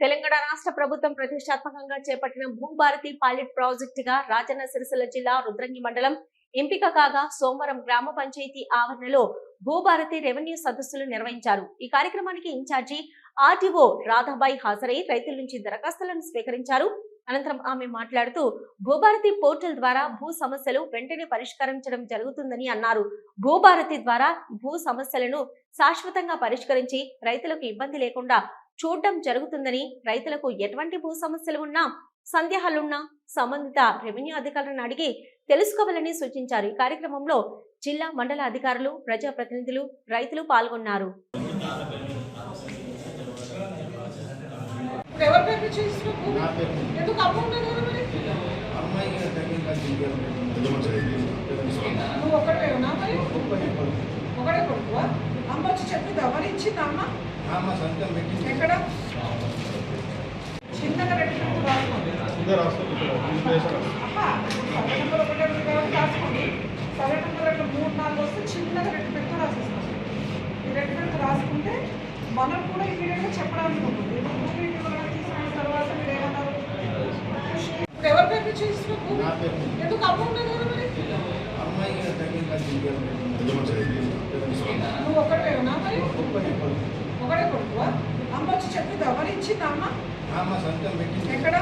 తెలంగాణ రాష్ట్ర ప్రభుత్వం ప్రతిష్టాత్మకంగా చేపట్టిన భూభారతి పైలట్ ప్రాజెక్టుగా రాజన్న సిరిసిల్ల జిల్లా రుద్రంగి మండలం ఎంపిక కాగా సోమవారం గ్రామ పంచాయతీ ఆవరణలో భూభారతి రెవెన్యూ సదస్సులు నిర్వహించారు. ఈ కార్యక్రమానికి ఇన్ఛార్జి ఆర్టీఓ రాధాబాయి హాజరై రైతుల నుంచి దరఖాస్తులను స్వీకరించారు. అనంతరం ఆమె మాట్లాడుతూ భూభారతి పోర్టల్ ద్వారా భూ సమస్యలు వెంటనే పరిష్కరించడం జరుగుతుందని అన్నారు. భూభారతి ద్వారా భూ సమస్యలను శాశ్వతంగా పరిష్కరించి రైతులకు ఇబ్బంది లేకుండా చూడడం జరుగుతుందని రైతులకు ఎటువంటి భూ సమస్యలు ఉన్నా సందేహాలున్నా సంబంధిత రెవెన్యూ అధికారులను అడిగి తెలుసుకోవాలని సూచించారు. ఈ కార్యక్రమంలో జిల్లా మండల అధికారులు ప్రజాప్రతినిధులు రైతులు పాల్గొన్నారు. ఎందుకు అమౌంట్ నువ్వు ఒకటేనా మరి? ఒకటే కొడుకువా? అమ్మ వచ్చి చెప్పిందా? మరి ఇచ్చిందా అమ్మ? ఎక్కడ? చిన్నగా రెట్టు రాసుకోండి. సర్వే నెంబర్ ఒకటే అట్లా మూడు నాలుగు వస్తే చిన్నగా రెట్టు పెడుతూ రాసేస్తాం. ఈ రెట్టు పెడుతూ రాసుకుంటే మనం కూడా ఇమీడియట్గా చెప్పడానికి ఉంటుంది ఇప్పుడు ఎవరి పేరు మీద చేస్తున్నావు నా పేరు ఎందుకు అమౌంట్ లేదు మరి? నువ్వు ఒకటే కొడుకువా? అమ్మ వచ్చి చెప్పిందా మరి ఇచ్చిందా అమ్మ ఎక్కడ?